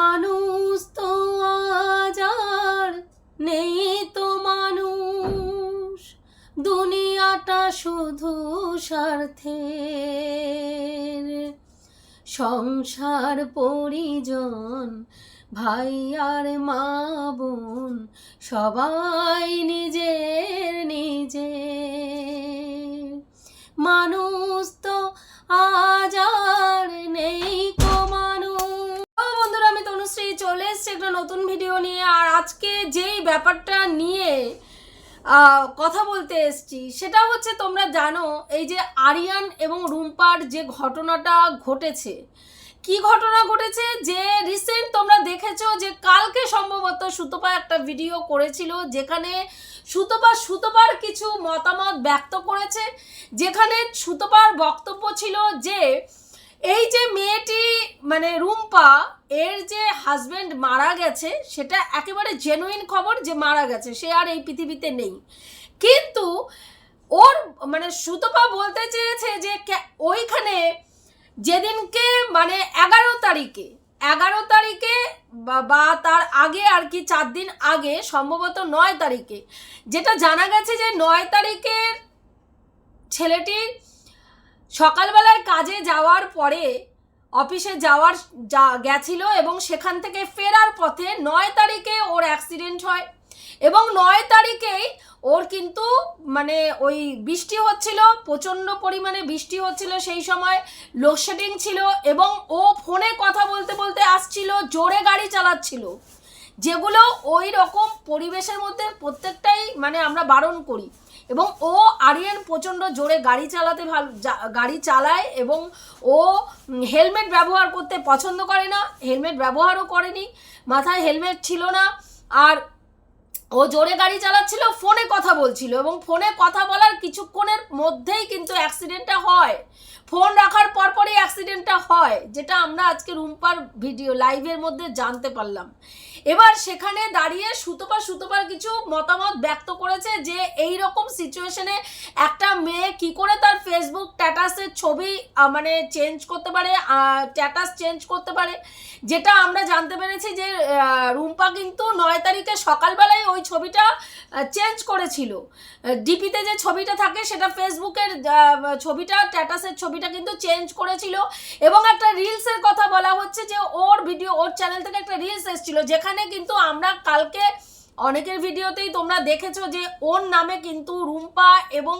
মানুষ তো আজ আর নেই তো মানুষ। দুনিয়াটা শুধু স্বার্থে সংসার, পরিজন, ভাই আর মা বোন, সবাই নিজের নিজে। মানুষ তো আজার নেই তনুশ্রী চলে এসেছি একটা নতুন ভিডিও নিয়ে, আর আজকে যেই ব্যাপারটা নিয়ে কথা বলতে এসছি, সেটা হচ্ছে তোমরা জানো, এই যে আরিয়ান এবং রুম্পার যে ঘটনাটা ঘটেছে। কি ঘটনা ঘটেছে? যে রিসেন্ট তোমরা দেখেছ যে কালকে সম্ভবত সুতপা একটা ভিডিও করেছিল, যেখানে সুতপা, সুতপার কিছু মতামত ব্যক্ত করেছে, যেখানে সুতপার বক্তব্য ছিল যে, এই যে মেয়েটি মানে রুম্পা এর যে হাজবেন্ড মারা গেছে, সেটা একেবারে জেনুইন খবর যে মারা গেছে, সে আর এই পৃথিবীতে নেই। কিন্তু ওর মানে সুতপা বলতে চেয়েছে যে ওইখানে যেদিনকে মানে এগারো তারিখে এগারো তারিখে বা- বা তার আগে আর কি চার দিন আগে, সম্ভবত নয় তারিখে, যেটা জানা গেছে যে নয় তারিখের ছেলেটি সকালবেলায় কাজে যাওয়ার পরে অফিসে যাওয়ার, যা, গেছিল এবং সেখান থেকে ফেরার পথে নয় তারিখে ওর অ্যাক্সিডেন্ট হয়। এবং নয় তারিখেই ওর কিন্তু মানে ওই বৃষ্টি হচ্ছিল, প্রচণ্ড পরিমাণে বৃষ্টি হচ্ছিল সেই সময়। লোডশেডিং ছিল এবং ও ফোনে কথা বলতে বলতে আসছিল, জোরে গাড়ি চালাচ্ছিল। যেগুলো ওই রকম পরিবেশের মধ্যে প্রত্যেকটাই মানে আমরা বারণ করি। এবং ও আরিয়ান প্রচণ্ড জোরে গাড়ি চালাতে ভালো গাড়ি চালায় এবং ও হেলমেট ব্যবহার করতে পছন্দ করে না, হেলমেট ব্যবহারও করেনি, মাথায় হেলমেট ছিল না, আর ও জোরে গাড়ি চালাচ্ছিল, ফোনে কথা বলছিল এবং ফোনে কথা বলার কিছুক্ষণের মধ্যেই কিন্তু অ্যাক্সিডেন্টটা হয়। ফোন রাখার পরপরই অ্যাক্সিডেন্টটা হয়, যেটা আমরা আজকে রুম্পার ভিডিও, লাইভের মধ্যে জানতে পারলাম। এবার সেখানে দাঁড়িয়ে সুতপা সুতপার কিছু মতামত ব্যক্ত করেছে যে এই রকম সিচুয়েশনে একটা মেয়ে কি করে তার ফেসবুক স্ট্যাটাসের ছবি মানে চেঞ্জ করতে পারে স্ট্যাটাস চেঞ্জ করতে পারে, যেটা আমরা জানতে পেরেছি যে রুম্পা কিন্তু নয় তারিখে সকালবেলায় ওই ছবিটা চেঞ্জ করেছিল। ডিপিতে যে ছবিটা থাকে সেটা ফেসবুকের ছবিটা স্ট্যাটাসের ছবিটা কিন্তু চেঞ্জ করেছিল। এবং একটা রিলসের কথা বলা হচ্ছে যে ওর ভিডিও ওর চ্যানেল থেকে একটা রিলস এসেছিল, যেখানে কিন্তু আমরা কালকে অনেকের ভিডিওতেই তোমরা দেখেছ যে ওর নামে কিন্তু রুম্পা এবং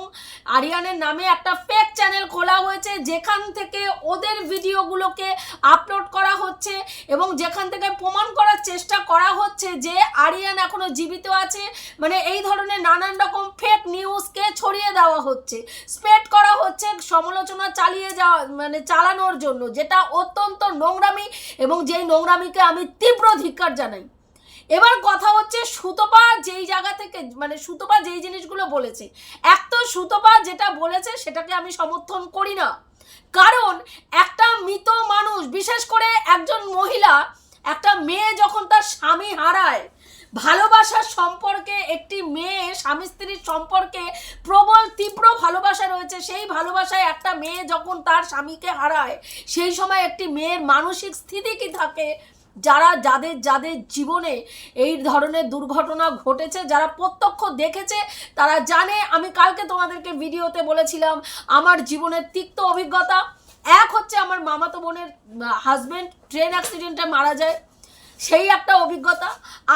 আরিয়ানের নামে একটা ফেক চ্যানেল খোলা হয়েছে, যেখান থেকে ওদের ভিডিওগুলোকে আপলোড করা হচ্ছে এবং যেখান থেকে প্রমাণ করার চেষ্টা করা হচ্ছে যে আরিয়ান এখনও জীবিত আছে। মানে এই ধরনের নানান রকম ফেক নিউজকে ছড়িয়ে দেওয়া হচ্ছে স্প্রেড করা হচ্ছে, সমালোচনা চালিয়ে যাওয়া মানে চালানোর জন্য, যেটা অত্যন্ত নোংরামি এবং যেই নোংরামিকে আমি তীব্র ধিক্কার জানাই। এবার কথা হচ্ছে সুতপা যেই জায়গা থেকে মানে সুতপা যেই জিনিসগুলো বলেছে। এক তো সুতপা যেটা বলেছে সেটাকে আমি সমর্থন করি না। কারণ একটা মৃত মানুষ, বিশেষ করে একজন মহিলা, একটা মেয়ে যখন তার স্বামী হারায়, ভালোবাসার সম্পর্কে একটি মেয়ে, স্বামী স্ত্রীর সম্পর্কে প্রবল, তীব্র ভালোবাসা রয়েছে। সেই ভালোবাসায় একটা মেয়ে যখন তার স্বামীকে হারায়, সেই সময় একটি মেয়ের মানসিক স্থিতি কি থাকে? যারা যাদের যাদের জীবনে এই ধরনের দুর্ঘটনা ঘটেছে, যারা প্রত্যক্ষ দেখেছে, তারা জানে। আমি কালকে তোমাদেরকে ভিডিওতে বলেছিলাম, আমার জীবনের তিক্ত অভিজ্ঞতা। এক হচ্ছে আমার মামাতো বোনের হাজব্যান্ড ট্রেন অ্যাক্সিডেন্টে মারা যায়। সেই একটা অভিজ্ঞতা।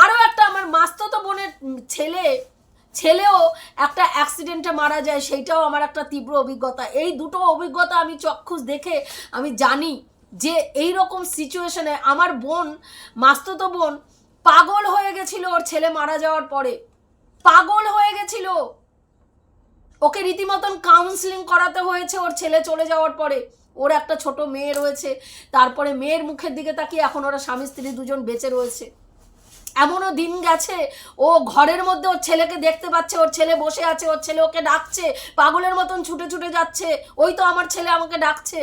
আরও একটা আমার মাস্ততো বোনের ছেলে, ছেলেও একটা অ্যাক্সিডেন্টে মারা যায়, সেইটাও আমার একটা তীব্র অভিজ্ঞতা। এই দুটো অভিজ্ঞতা আমি চক্ষুষ দেখে আমি জানি। যে এই রকম সিচুয়েশনে আমার বোন, মাস্ততো বোন পাগল হয়ে গেছিল ওর ছেলে মারা যাওয়ার পরে। পাগল হয়ে গেছিল। ওকে রীতিমতন কাউন্সিলিং করাতে হয়েছে ওর ছেলে চলে যাওয়ার পরে। ওর একটা ছোট মেয়ে রয়েছে। তারপরে মেয়ের মুখের দিকে তাকিয়ে এখন ওরা স্বামী, স্ত্রী দুজন বেঁচে রয়েছে। এমনও দিন গেছে, ও ঘরের মধ্যে ওর ছেলেকে দেখতে পাচ্ছে, ওর ছেলে বসে আছে, ওর ছেলে ওকে ডাকছে, পাগলের মতন ছুটে ছুটে যাচ্ছে। ওই তো আমার ছেলে আমাকে ডাকছে।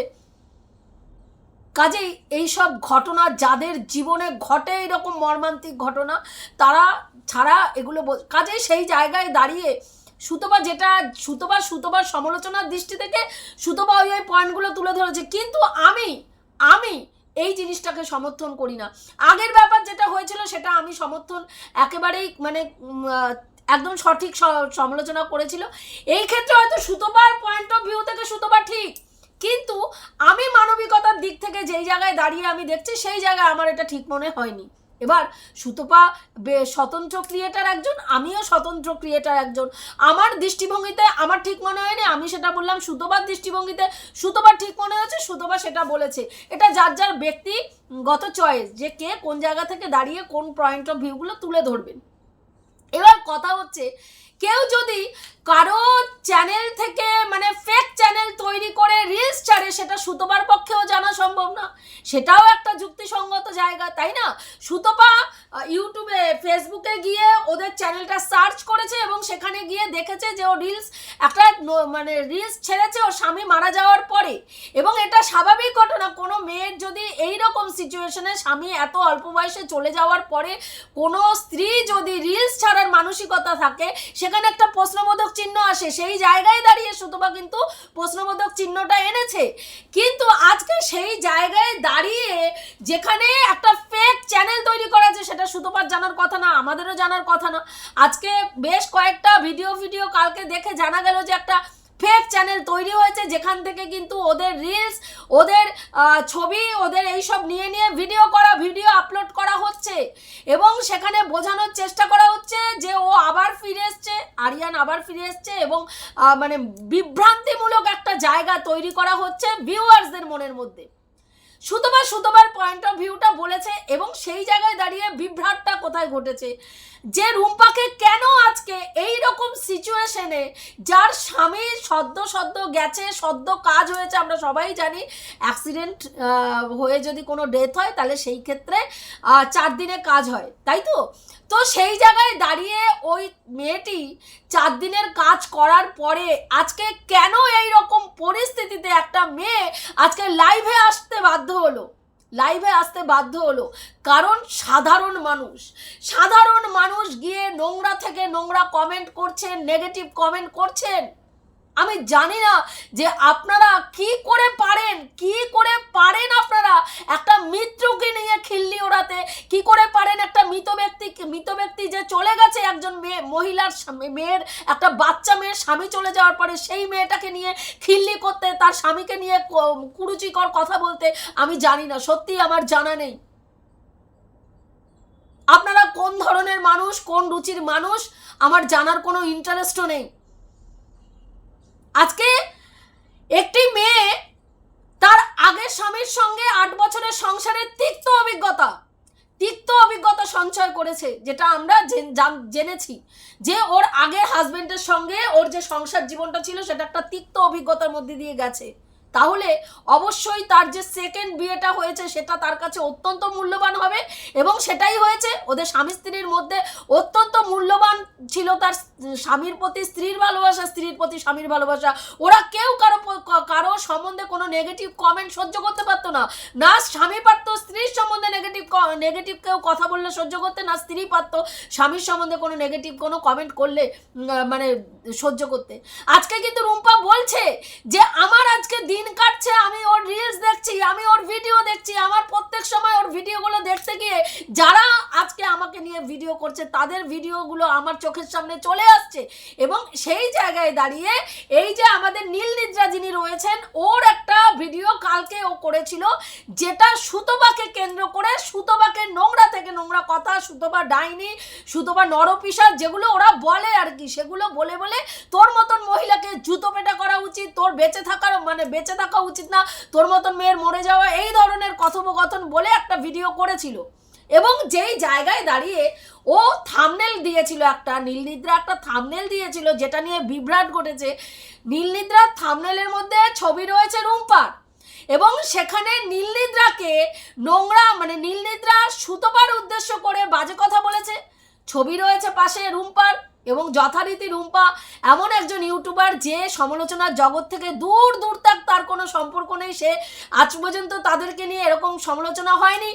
কাজেই এইসব ঘটনা যাদের জীবনে ঘটে এরকম মর্মান্তিক ঘটনা, তারা ছাড়া এগুলো কাজেই সেই জায়গায় দাঁড়িয়ে সুতপা যেটা, সুতপা, সুতপার সমালোচনার দৃষ্টি থেকে সুতপা ওই ওই পয়েন্টগুলো তুলে ধরেছে। কিন্তু আমি আমি এই জিনিসটাকে সমর্থন করি না। আগের ব্যাপার যেটা হয়েছিল সেটা আমি সমর্থন একেবারেই মানে একদম সঠিক সমালোচনা করেছিল। এই ক্ষেত্রে হয়তো সুতোবার পয়েন্ট অফ ভিউ থেকে সুতোবা ঠিক। কিন্তু আমি মানবিকতার দিক থেকে যেই জায়গায় দাঁড়িয়ে আমি দেখছি, সেই জায়গায় আমার এটা ঠিক মনে হয়নি। এবার সুতপা স্বতন্ত্র ক্রিয়েটার একজন, আমিও স্বতন্ত্র ক্রিয়েটার একজন। আমার দৃষ্টিভঙ্গিতে আমার ঠিক মনে হয়নি, আমি সেটা বললাম সুতোবার দৃষ্টিভঙ্গিতে। সুতোবার ঠিক মনে হয়েছে সুতোবা সেটা বলেছে। এটা যার যার ব্যক্তিগত চয়েস যে কে কোন জায়গা থেকে দাঁড়িয়ে কোন পয়েন্ট অফ ভিউগুলো তুলে ধরবেন। এবার কথা হচ্ছে কেউ যদি কারও চ্যানেল থেকে মানে ফেক চ্যানেল তৈরি করে রিলস ছাড়ে, সেটা সুতোপার পক্ষেও জানা সম্ভব না। সেটাও একটা যুক্তিসঙ্গত জায়গা, তাই না? সুতপা ইউটিউবে ফেসবুকে গিয়ে ওদের চ্যানেলটা সার্চ করেছে এবং সেখানে গিয়ে দেখেছে যে ও রিলস একটা মানে রিলস ছেড়েছে ওর স্বামী মারা যাওয়ার পরে। এবং এটা স্বাভাবিক ঘটনা, কোনো মেয়ের যদি এই রকম সিচুয়েশনে স্বামী এত অল্প বয়সে চলে যাওয়ার পরে কোনো স্ত্রী যদি রিলস ছাড়ার মানসিকতা থাকে, সেখানে একটা প্রশ্নবোধক চিহ্ন আসে। সেই জায়গায় দাঁড়িয়ে সুতপা কিন্তু প্রশ্নবোধক চিহ্নটা এনেছে। কিন্তু আজকে সেই জায়গায় দাঁড়িয়ে যেখানে একটা ফেক চ্যানেল তৈরি করা আছে সেটা সুতপার জানার কথা না, আমাদেরও জানার কথা না। আজকে বেশ কয়েকটা ভিডিও ভিডিও কালকে দেখে জানা গেল যে একটা ফেক চ্যানেল তৈরি হয়েছে, যেখান থেকে কিন্তু ওদের রিলস ওদের ছবি, ওদের এইসব নিয়ে নিয়ে ভিডিও করা ভিডিও আপলোড করা হচ্ছে। এবং সেখানে বোঝানোর চেষ্টা করা হচ্ছে যে ও আবার ফিরে এসছে, আরিয়ান আবার ফিরে এসছে এবং মানে বিভ্রান্তিমূলক একটা জায়গা তৈরি করা হচ্ছে ভিউয়ার্সদের মনের মধ্যে। সুতবা সুতবার পয়েন্ট অফ ভিউটা বলেছে এবং সেই জায়গায় দাঁড়িয়ে বিভ্রাটটা কোথায় ঘটেছে? যে রুম্পাকে কেন আজকে এই রকম সিচুয়েশনে যার স্বামী সদ্য সদ্য গেছে, সদ্য কাজ হয়েছে, আমরা সবাই জানি অ্যাক্সিডেন্ট হয়ে যদি কোনো ডেথ হয়, তাহলে সেই ক্ষেত্রে চার দিনে কাজ হয়। তাই তো? তো সেই জায়গায় দাঁড়িয়ে ওই মেয়েটি চার দিনের কাজ করার পরে আজকে কেন এই রকম পরিস্থিতিতে একটা মেয়ে আজকে লাইভে আসতে বাধ্য হলো? লাইভে আসতে বাধ্য হলো কারণ সাধারণ মানুষ। সাধারণ মানুষ গিয়ে নোংরা থেকে নোংরা কমেন্ট করছেন নেগেটিভ কমেন্ট করছেন। আমি জানি না যে আপনারা কি করে পারেন, কি করে পারেন আপনারা একটা মৃত্যুকে নিয়ে খিল্লি ওড়াতে, কি করে পারেন একটা মৃত ব্যক্তি মৃত ব্যক্তি যে চলে গেছে একজন মেয়ে, মহিলার মেয়ের, একটা বাচ্চা মেয়ের স্বামী চলে যাওয়ার পরে সেই মেয়েটাকে নিয়ে খিল্লি করতে, তার স্বামীকে নিয়ে কুরুচিকর কথা বলতে, আমি জানি না সত্যি আমার জানা নেই। আপনারা কোন ধরনের মানুষ, কোন রুচির মানুষ, আমার জানার কোনো ইন্টারেস্টও নেই। আজকে একটি মেয়ে তার আগের স্বামীর সঙ্গে আট বছরের সংসারের তিক্ত অভিজ্ঞতা তিক্ত অভিজ্ঞতা সঞ্চয় করেছে, যেটা আমরা জেনেছি। যে ওর আগের হাজবেন্ডের সঙ্গে ওর যে সংসার জীবনটা ছিল, সেটা একটা তিক্ত অভিজ্ঞতার মধ্যে দিয়ে গেছে। তাহলে অবশ্যই তার যে সেকেন্ড বিয়েটা হয়েছে, সেটা তার কাছে অত্যন্ত মূল্যবান হবে এবং সেটাই হয়েছে, ওদের স্বামী স্ত্রীর মধ্যে অত্যন্ত মূল্যবান ছিল তার স্বামীর প্রতি স্ত্রীর ভালোবাসা, স্ত্রীর প্রতি স্বামীর ভালোবাসা। ওরা কেউ কারও কারও সম্বন্ধে কোনো নেগেটিভ কমেন্ট সহ্য করতে পারতো না। না স্বামী পারতো, স্ত্রীর সম্বন্ধে নেগেটিভ নেগেটিভ কেউ কথা বললে সহ্য করতে, না স্ত্রী পারতো স্বামীর সম্বন্ধে কোনো নেগেটিভ কোনো কমেন্ট করলে মানে সহ্য করতে। আজকে কিন্তু রুম্পা বলছে যে, আমার আজকে দিন কাটছে, আমি ওর রিলস দেখছি, আমি ওর ভিডিও দেখছি, আমার প্রত্যেক সময় ওর ভিডিওগুলো দেখতে গিয়ে যারা আজকে আমাকে নিয়ে ভিডিও করছে, তাদের ভিডিওগুলো আমার চোখের সামনে চলে আসছে। এবং সেই জায়গায় দাঁড়িয়ে এই যে আমাদের নীল নিদ্রা যিনি রয়েছেন, ওর একটা ভিডিও কালকে ও করেছিল, যেটা সুতোবাকে কেন্দ্র করে সুতোবাকে নোংরা থেকে নোংরা কথা, সুতোবা ডাইনি, সুতোবা নরপিসার যেগুলো ওরা বলে আর কি, সেগুলো বলে বলে তোর মতন মহিলাকে জুতো পেটা করা উচিত, তোর বেঁচে থাকার মানে বেঁচে থাকা উচিত না। তোর মতন মেয়ের মরে যাওয়া এই ধরনের কথোপকথন বলে একটা ভিডিও করেছিল। এবং যেই জায়গায় দাঁড়িয়ে ও থামনেল দিয়েছিল একটা, নীলনিদ্রা একটা থামনেল দিয়েছিল, যেটা নিয়ে বিভ্রাট ঘটেছে, নীলনিদ্রার থামনেলের মধ্যে ছবি রয়েছে রুম্পার। এবং সেখানে নীলনিদ্রাকে নোংরা মানে নীলনিদ্রা সুতোপার উদ্দেশ্য করে বাজে কথা বলেছে। ছবি রয়েছে পাশে রুম্পার। এবং যথারীতি রুম্পা এমন একজন ইউটিউবার যে সমালোচনার জগৎ থেকে দূর দূর তাক, তার কোনো সম্পর্ক নেই। সে আজ পর্যন্ত তাদেরকে নিয়ে এরকম সমালোচনা হয়নি।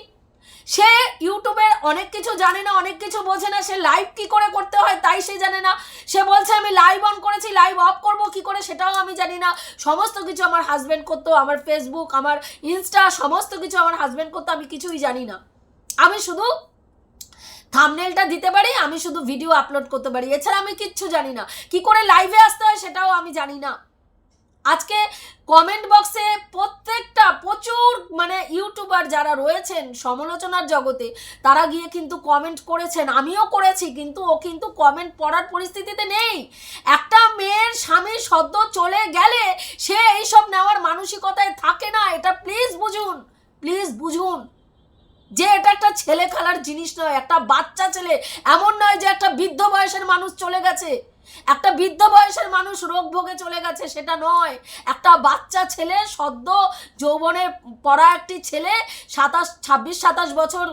সে ইউটিউবে অনেক কিছু জানে না, অনেক কিছু বোঝে না, সে লাইভ কি করে করতে হয় তাই সে জানে না। সে বলছে, আমি লাইভ অন করেছি লাইভ অফ করব কি করে সেটাও আমি জানি না। সমস্ত কিছু আমার হাজব্যান্ড করতো, আমার ফেসবুক আমার ইনস্টা সমস্ত কিছু আমার হাজব্যান্ড করতো, আমি কিছুই জানি না। আমি শুধু থামনেলটা দিতে পারি, আমি শুধু ভিডিও আপলোড করতে পারি। এছাড়া আমি কিচ্ছু জানি না। কি করে লাইভে আসতে হয় সেটাও আমি জানি না। আজকে কমেন্ট বক্সে প্রত্যেকটা, প্রচুর মানে ইউটিউবার যারা রয়েছেন সমালোচনার জগতে, তারা গিয়ে কিন্তু কমেন্ট করেছেন। আমিও করেছি, কিন্তু ও কিন্তু কমেন্ট পড়ার পরিস্থিতিতে নেই। একটা মেয়ের স্বামী সদ্য চলে গেলে সে এইসব নেওয়ার মানসিকতায় থাকে না। এটা প্লিজ বুঝুন প্লিজ বুঝুন। যে এটা একটা ছেলে খেলার জিনিস নয়, একটা বাচ্চা ছেলে। এমন নয় যে একটা বৃদ্ধ বয়সের মানুষ চলে গেছে। একটা বৃদ্ধ বয়সের মানুষ রোগ ভোগে চলে গেছে, সেটা নয়। একটা বাচ্চা ছেলে, সদ্য যৌবনে পড়া একটি ছেলে, সাতাশ, ছাব্বিশ, সাতাশ বছর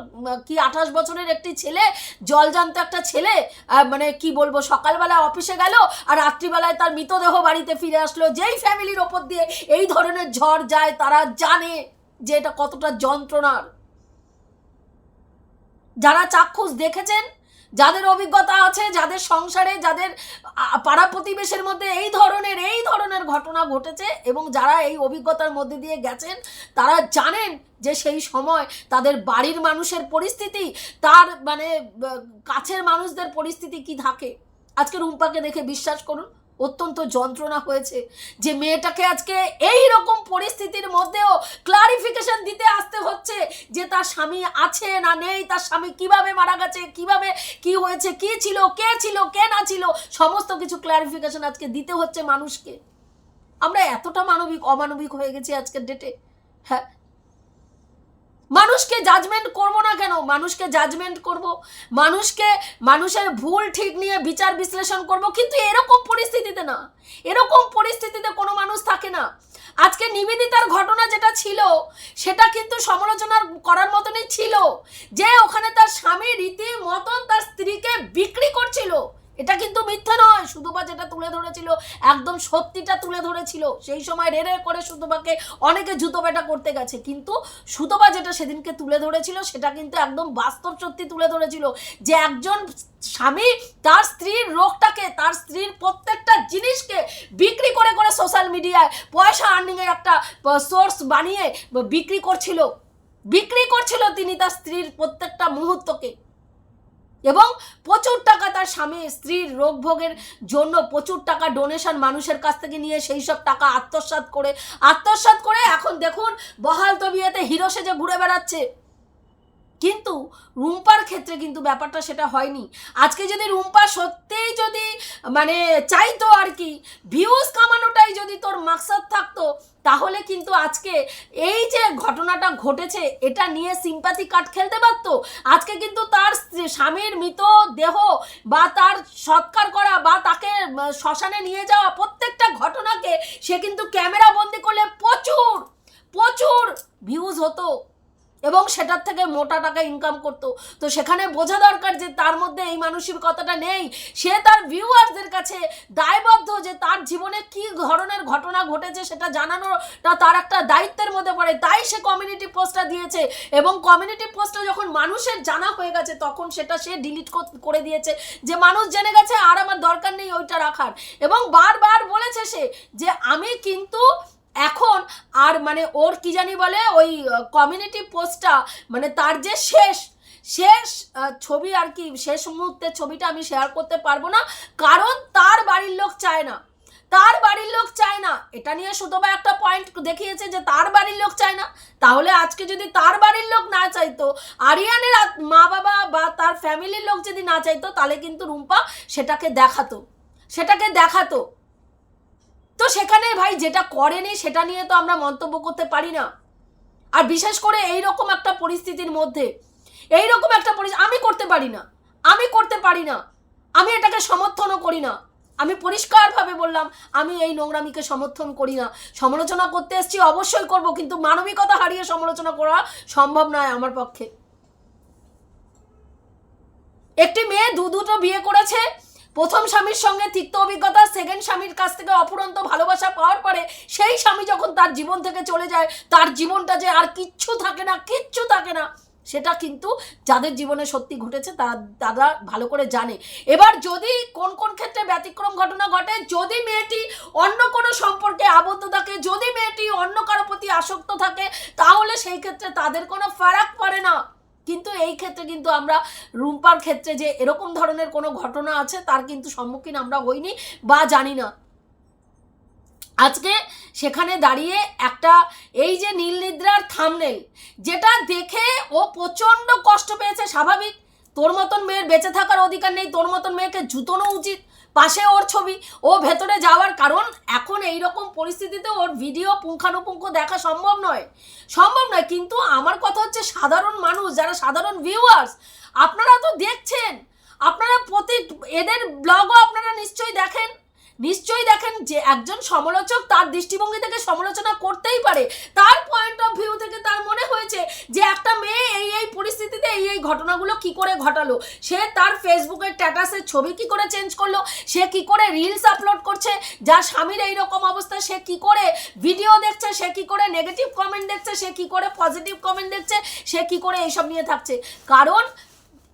কি আঠাশ বছরের একটি ছেলে জলজান্ত একটা ছেলে মানে কি বলব, সকালবেলা অফিসে গেল আর রাত্রিবেলায় তার মৃতদেহ বাড়িতে ফিরে আসলো। যেই ফ্যামিলির ওপর দিয়ে এই ধরনের ঝড় যায়, তারা জানে যে এটা কতটা যন্ত্রণার। যারা চাক্ষুষ দেখেছেন, যাদের অভিজ্ঞতা আছে, যাদের সংসারে, যাদের পাড়া প্রতিবেশের মধ্যে এই ধরনের এই ধরনের ঘটনা ঘটেছে এবং যারা এই অভিজ্ঞতার মধ্যে দিয়ে গেছেন, তারা জানেন যে সেই সময় তাদের বাড়ির মানুষের পরিস্থিতি, তার মানে কাছের মানুষদের পরিস্থিতি কি থাকে। আজকে রুম্পাকে দেখে বিশ্বাস করুন। অত্যন্ত যন্ত্রণা হয়েছে যে মেয়েটাকে আজকে এই রকম পরিস্থিতির মধ্যেও ক্লারিফিকেশন দিতে আসতে হচ্ছে যে তার স্বামী আছে না নেই, তার স্বামী কীভাবে মারা গেছে, কীভাবে কি হয়েছে, কি ছিল, কে ছিল, কে না ছিল, সমস্ত কিছু ক্লারিফিকেশন আজকে দিতে হচ্ছে মানুষকে। আমরা এতটা মানবিক, অমানবিক হয়ে গেছি আজকের ডেটে হ্যাঁ মানুষকে জাজমেন্ট করব না কেন? মানুষকে জাজমেন্ট করব। মানুষকে, মানুষের ভুল ঠিক নিয়ে বিচার বিশ্লেষণ করব। কিন্তু এরকম পরিস্থিতিতে না। এরকম পরিস্থিতিতে কোনো মানুষ থাকে না। আজকে নিবেদিতার ঘটনা যেটা ছিল, সেটা কিন্তু সমালোচনা করার মতনই ছিল। যে ওখানে তার স্বামী রীতি মতন তার স্ত্রীকে বিক্রি করছিল। এটা কিন্তু মিথ্যা নয়। সুধুবা যেটা তুলে ধরেছিল, একদম সত্যিটা তুলে ধরেছিল, সেই সময় রে রে করে সুধুবাকে অনেকে জুতো পেটা করতে গেছে। কিন্তু সুতবা যেটা সেদিনকে তুলে ধরেছিল, সেটা কিন্তু একদম বাস্তব সত্যি তুলে ধরেছিল যে একজন স্বামী তার স্ত্রীর রোগটাকে, তার স্ত্রীর প্রত্যেকটা জিনিসকে বিক্রি করে করে সোশ্যাল মিডিয়ায় পয়সা আর্নিংয়ের একটা সোর্স বানিয়ে বিক্রি করছিল। বিক্রি করছিল তিনি তার স্ত্রীর প্রত্যেকটা মুহূর্তকে। এবং প্রচুর টাকা তার স্বামী স্ত্রীর রোগ ভোগের জন্য প্রচুর টাকা ডোনেশন মানুষের কাছ থেকে নিয়ে সেই সব টাকা আত্মসাত করে আত্মসাত করে এখন দেখুন বহাল তবিয়াতে হিরো সেজে ঘুরে বেড়াচ্ছে। কিন্তু রুম্পার ক্ষেত্রে কিন্তু ব্যাপারটা সেটা হয়নি। আজকে যদি রুম্পা সত্যিই যদি মানে চাইতো আর কি ভিউজ কামানোটাই যদি তোর মাকসাদ থাকতো, তাহলে কিন্তু আজকে এই যে ঘটনাটা ঘটেছে, এটা নিয়ে সিম্পাথি কাট খেলতে পারতো। আজকে কিন্তু তার স্বামীর মৃত দেহ বা তার সৎকার করা বা তাকে শ্মশানে নিয়ে যাওয়া প্রত্যেকটা ঘটনাকে সে কিন্তু ক্যামেরা বন্দি করলে প্রচুর প্রচুর ভিউজ হতো। এবং সেটার থেকে মোটা টাকা ইনকাম করতো। তো সেখানে বোঝা দরকার যে তার মধ্যে এই মানসিকতাটা নেই। সে তার ভিউয়ার্সদের কাছে দায়বদ্ধ যে তার জীবনে কি ধরনের ঘটনা ঘটেছে সেটা জানানোটা তার একটা দায়িত্বের মধ্যে পড়ে। তাই সে কমিউনিটি পোস্টটা দিয়েছে এবং কমিউনিটি পোস্টটা যখন মানুষের জানা হয়ে গেছে, তখন সেটা সে ডিলিট করে দিয়েছে। যে মানুষ জেনে গেছে, আর আমার দরকার নেই ওইটা রাখার। এবং বারবার বলেছে সে যে, আমি কিন্তু এখন আর মানে ওর কি জানি বলে, ওই কমিউনিটি পোস্টটা মানে তার যে শেষ শেষ ছবি আর কি, শেষ মুহূর্তের ছবিটা আমি শেয়ার করতে পারব না, কারণ তার বাড়ির লোক চায় না। তার বাড়ির লোক চায় না। এটা নিয়ে সুতবা একটা পয়েন্ট দেখিয়েছে যে তার বাড়ির লোক চায় না। তাহলে আজকে যদি তার বাড়ির লোক না চাইতো, আরিয়ানের মা বাবা বা তার ফ্যামিলির লোক যদি না চাইতো, তাহলে কিন্তু রুম্পা সেটাকে দেখাতো। সেটাকে দেখাতো। তো সেখানে ভাই যেটা করেনি সেটা নিয়ে তো আমরা মন্তব্য করতে পারি না। আর বিশেষ করে এই রকম একটা পরিস্থিতির মধ্যে এই রকম একটা পরিস্থিতি, আমি করতে পারি না, আমি করতে পারি না, আমি এটাকে সমর্থনও করি না। আমি পরিষ্কারভাবে বললাম, আমি এই নোংরামিকে সমর্থন করি না। সমালোচনা করতে এসেছি, অবশ্যই করব, কিন্তু মানবিকতা হারিয়ে সমালোচনা করা সম্ভব নয় আমার পক্ষে। একটি মেয়ে দু দুটো বিয়ে করেছে প্রথম স্বামীর সঙ্গে তিক্ত অভিজ্ঞতা সেকেন্ড স্বামীর কাছ থেকে অপুরন্ত ভালোবাসা পাওয়ার পরে সেই স্বামী যখন তার জীবন থেকে চলে যায়, তার জীবনটা যে আর কিচ্ছু থাকে না, কিচ্ছু থাকে না, সেটা কিন্তু যাদের জীবনে সত্যি ঘটেছে তারা তারা ভালো করে জানে। এবার যদি কোন কোন ক্ষেত্রে ব্যতিক্রম ঘটনা ঘটে, যদি মেয়েটি অন্য কোনো সম্পর্কে আবদ্ধ থাকে, যদি মেয়েটি অন্য কারও প্রতি আসক্ত থাকে, তাহলে সেই ক্ষেত্রে তাদের কোনো ফারাক পড়ে না। কিন্তু আমরা রুম্পার ক্ষেত্রে যে এরকম ধরনের কোনো ঘটনা আছে, তার কিন্তু সম্মুখীন আমরা হইনি বা জানি না। আজকে সেখানে দাঁড়িয়ে একটা এই যে নীল নিদ্রার থামনেল যেটা দেখে ও প্রচণ্ড কষ্ট পেয়েছে, স্বাভাবিক। তোর মতন মেয়ের বেঁচে থাকার অধিকার নেই, তোর মতন মেয়েকে জুতোনো উচিত। পাশে ওর ছবি। ও ভেতরে যাওয়ার কারণ এখন এই রকম পরিস্থিতিতে ওর ভিডিও পুঙ্খানুপুঙ্খ দেখা সম্ভব নয়। সম্ভব নয়, কিন্তু আমার কথা হচ্ছে সাধারণ মানুষ, যারা সাধারণ ভিউয়ার্স আপনারা তো দেখছেন। আপনারা প্রতি এদের ব্লগও আপনারা নিশ্চয়ই দেখেন। নিশ্চয়ই দেখেন যে একজন সমালোচক তার দৃষ্টিভঙ্গি থেকে সমালোচনা করতেই পারে। তার পয়েন্ট অফ ভিউ থেকে তার মনে হয়েছে যে একটা মেয়ে এই এই পরিস্থিতিতে এই এই ঘটনাগুলো কি করে ঘটালো। সে তার ফেসবুকের স্ট্যাটাসের ছবি কি করে চেঞ্জ করল? সে কি করে রিলস আপলোড করছে? যা স্বামীর এই রকম অবস্থা, সে কি করে ভিডিও দেখছে? সে কি করে নেগেটিভ কমেন্ট দেখছে? সে কি করে পজিটিভ কমেন্ট দেখছে? সে কি করে এইসব নিয়ে থাকছে? কারণ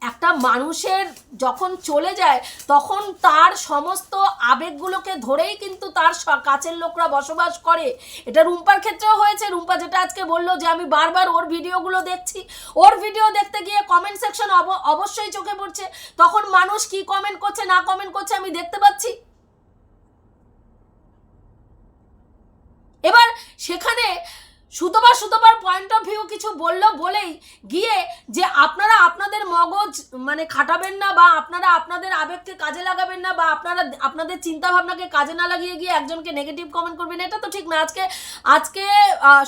একটা মানুষের যখন চলে যায়, তখন তার সমস্ত আবেগগুলোকে ধরেই কিন্তু তার কাছের লোকরা বসবাস করে। এটা রুম্পার ক্ষেত্রেও হয়েছে। রুম্পা যেটা আজকে বলল যে, আমি বারবার ওর ভিডিওগুলো দেখছি। ওর ভিডিও দেখতে গিয়ে কমেন্ট সেকশন অবশ্যই চোখে পড়ছে। তখন মানুষ কি কমেন্ট করছে, না কমেন্ট করছে আমি দেখতে পাচ্ছি। এবার সেখানে সুতোবার সুতোবার পয়েন্ট অফ ভিউ কিছু বলল বলেই গিয়ে যে আপনারা আপনাদের মগজ মানে খাটাবেন না বা আপনারা আপনাদের আবেগকে কাজে লাগাবেন না বা আপনারা আপনাদের চিন্তা ভাবনাকে কাজে না লাগিয়ে গিয়ে একজনকে নেগেটিভ কমেন্ট করবেন, এটা তো ঠিক না। আজকে আজকে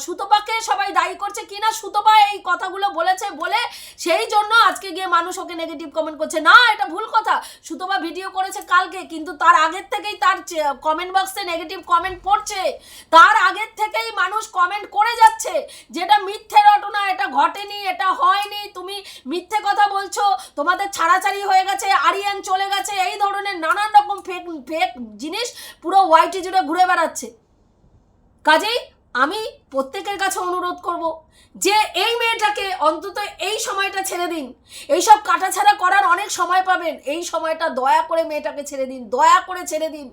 সুতপাকে সবাই দায়ী করছে কি না সুতপা এই কথাগুলো বলেছে বলে সেই জন্য আজকে গিয়ে মানুষ ওকে নেগেটিভ কমেন্ট করছে। না, এটা ভুল কথা। সুতপা ভিডিও করেছে কালকে, কিন্তু তার আগের থেকেই তার কমেন্ট বক্সে নেগেটিভ কমেন্ট পড়ছে। তার আগের থেকেই মানুষ কমেন্ট করে যাচ্ছে যেটা মিথ্যে ঘটনা এটা ঘটেনি, এটা হয়নি, তুমি মিথ্যে কথা বলছো, তোমাদের ছাড়াছাড়ি হয়ে গেছে, আরিয়ান চলে গেছে, এই ধরনের নানান রকম ফেক ফেক জিনিস পুরো ওয়াইটি জুড়ে ঘুরে বেড়াচ্ছে। কাজেই আমি প্রত্যেকের কাছে অনুরোধ করব যে এই মেয়েটাকে অন্তত এই সময়টা ছেড়ে দিন। এইসব কাটাছাড়া করার অনেক সময় পাবেন। এই সময়টা দয়া করে মেয়েটাকে ছেড়ে দিন, দয়া করে ছেড়ে দিন।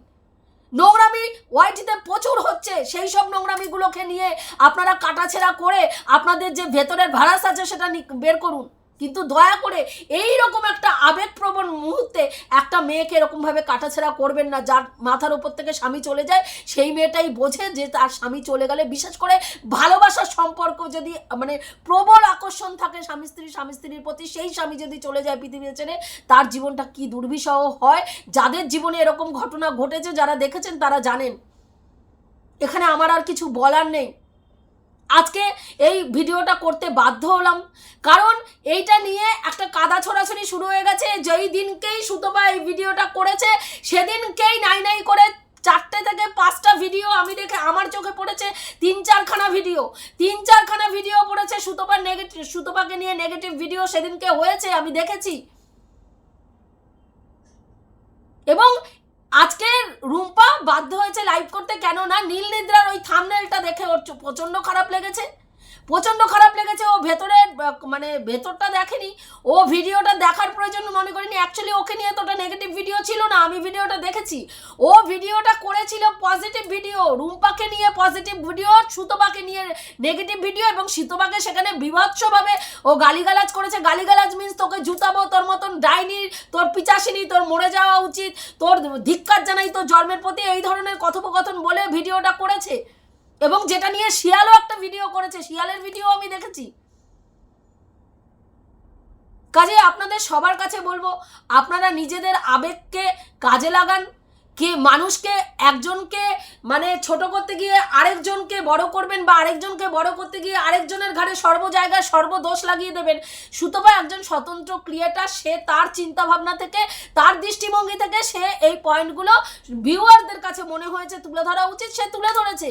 নোংরামি ওয়াইটিতে প্রচুর হচ্ছে। সেই সব নোংরামিগুলোকে নিয়ে আপনারা কাটাছেড়া করে আপনাদের যে ভেতরের ভাড়াস আছে সেটা বের করুন। কিন্তু দয়া করে এই রকম একটা আবেগপ্রবণ মুহূর্তে একটা মেয়েকে এরকমভাবে কাটাছেড়া করবেন না, যার মাথার উপর থেকে স্বামী চলে যায়, সেই মেয়েটাই বোঝে যে তার স্বামী চলে গেলে বিশেষ করে ভালোবাসার সম্পর্ক যদি মানে প্রবল আকর্ষণ থাকে স্বামী স্ত্রী, স্বামী স্ত্রীর প্রতি, সেই স্বামী যদি চলে যায় পৃথিবী ছেড়ে তার জীবনটা কি দুর্বিষহ হয়, যাদের জীবনে এরকম ঘটনা ঘটেছে, যারা দেখেছেন তারা জানেন। এখানে আমার আর কিছু বলার নেই। আজকে এই ভিডিওটা করতে বাধ্য হলাম। কারণ এইটা নিয়ে একটা কাদা ছোড়াছড়ি শুরু হয়ে গেছে। যেই দিনকেই সুতপা এই ভিডিওটা করেছে, সেদিনকেই নাই নাই করে চারটে থেকে পাঁচটা ভিডিও আমি দেখে আমার চোখে পড়েছে। তিন চারখানা ভিডিও। তিন চারখানা ভিডিও পড়েছে সুতপার নেগেটিভ সুতপাকে নিয়ে নেগেটিভ ভিডিও সেদিনকে হয়েছে, আমি দেখেছি। এবং আজকে রুম্পা বাধ্য হয়েছে লাইভ করতে কেন না নীল নিদ্রার ওই থামনেলটা দেখে ওর প্রচণ্ড প্রচণ্ড খারাপ লেগেছে। প্রচণ্ড খারাপ লেগেছে। ও ভেতরে মানে ভেতরটা দেখেনি। ও ভিডিওটা দেখার প্রয়োজন মনে করিনি। অ্যাকচুয়ালি ওকে নিয়ে তো ওটা নেগেটিভ ভিডিও ছিল না। আমি ভিডিওটা দেখেছি। ও ভিডিওটা করেছিল পজিটিভ ভিডিও রুম্পাকে নিয়ে পজিটিভ ভিডিও সুতপাকে নিয়ে নেগেটিভ ভিডিও এবং শীতপাকে সেখানে বিভৎসভাবে ও গালিগালাজ করেছে। গালিগালাজ মিন্স তোকে জুতাবো, তোর মতন ডাইনি, তোর পিচাসিনী, তোর মরে যাওয়া উচিত, তোর ধিক্কার জানাই তোর জন্মের প্রতি। এই ধরনের কথোপকথন বলে ভিডিওটা করেছে। এবং যেটা নিয়ে শিয়ালও একটা ভিডিও করেছে, শিয়ালের ভিডিও আমি দেখেছি। কাজে আপনাদের সবার কাছে বলব, আপনারা নিজেদের আবেগকে কাজে লাগান, কে মানুষকে একজনকে মানে ছোট করতে গিয়ে আরেকজনকে বড় করবেন বা আরেকজনকে বড় করতে গিয়ে আরেকজনের ঘাড়ে সর্ব জায়গায় সর্বদোষ লাগিয়ে দেবেন, সুতপা একজন স্বতন্ত্র ক্রিয়েটার, সে তার চিন্তা ভাবনা থেকে, তার দৃষ্টিভঙ্গি থেকে সে এই পয়েন্টগুলো ভিউয়ারদের কাছে মনে হয়েছে, তুলে ধরা উচিত, সে তুলে ধরেছে।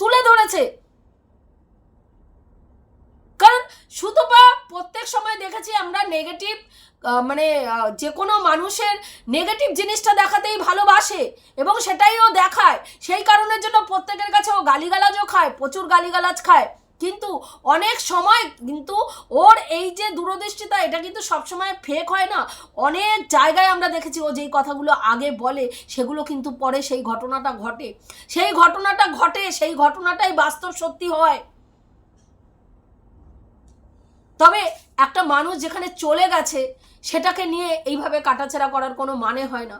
তুলে ধরেছে। কারণ শুধু বা প্রত্যেক সময় দেখেছি আমরা নেগেটিভ মানে যে কোনো মানুষের নেগেটিভ জিনিসটা দেখাতেই ভালোবাসে এবং সেটাই ও দেখায়। সেই কারণের জন্য প্রত্যেকের কাছে ও গালিগালাজও খায়, প্রচুর গালিগালাজ খায়। কিন্তু অনেক সময় কিন্তু ওর এই যে দূরদৃষ্টিতা, এটা কিন্তু সবসময় ফেক হয় না। অনেক জায়গায় আমরা দেখেছি ও যেই কথাগুলো আগে বলে, সেগুলো কিন্তু পরে সেই ঘটনাটা ঘটে। সেই ঘটনাটা ঘটে, সেই ঘটনাটাই বাস্তব সত্যি হয়। তবে একটা মানুষ যেখানে চলে গেছে, সেটাকে নিয়ে এইভাবে কাটাছেড়া করার কোনো মানে হয় না।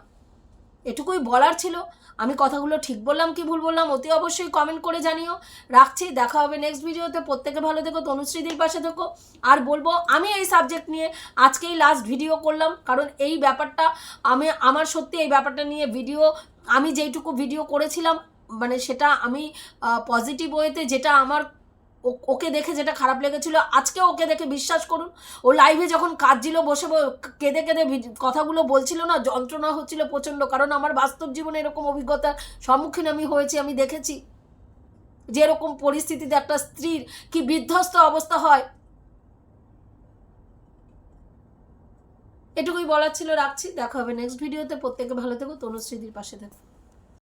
এটুকুই বলার ছিল। আমি কথাগুলো ঠিক বললাম কি ভুল বললাম অতি অবশ্যই কমেন্ট করে জানিও। রাখছি, দেখা হবে নেক্সট ভিডিওতে প্রত্যেকে ভালো থেকো তনুশ্রীদির পাশে থেকো। আর বলব, আমি এই সাবজেক্ট নিয়ে আজকেই লাস্ট ভিডিও করলাম। কারণ এই ব্যাপারটা, আমি, আমার সত্যি এই ব্যাপারটা নিয়ে ভিডিও আমি যেইটুকু ভিডিও করেছিলাম মানে সেটা আমি পজিটিভ ওয়েতে যেটা আমার ওকে দেখে যেটা খারাপ লেগেছিল, আজকে ওকে দেখে বিশ্বাস করুন, ও লাইভে যখন কাঁদছিল, বসে কেঁদে কেঁদে কথাগুলো বলছিল না, যন্ত্রণা হচ্ছিল প্রচণ্ড, কারণ আমার বাস্তব জীবনে এরকম অভিজ্ঞতার সম্মুখীন আমি হয়েছি, আমি দেখেছি। যে এরকম পরিস্থিতিতে একটা স্ত্রীর কি বিধ্বস্ত অবস্থা হয়। এটুকুই বলার ছিল, রাখছি, দেখা হবে নেক্সট ভিডিওতে প্রত্যেকে ভালো থেকো, তনুশ্রীদির পাশে থেকো।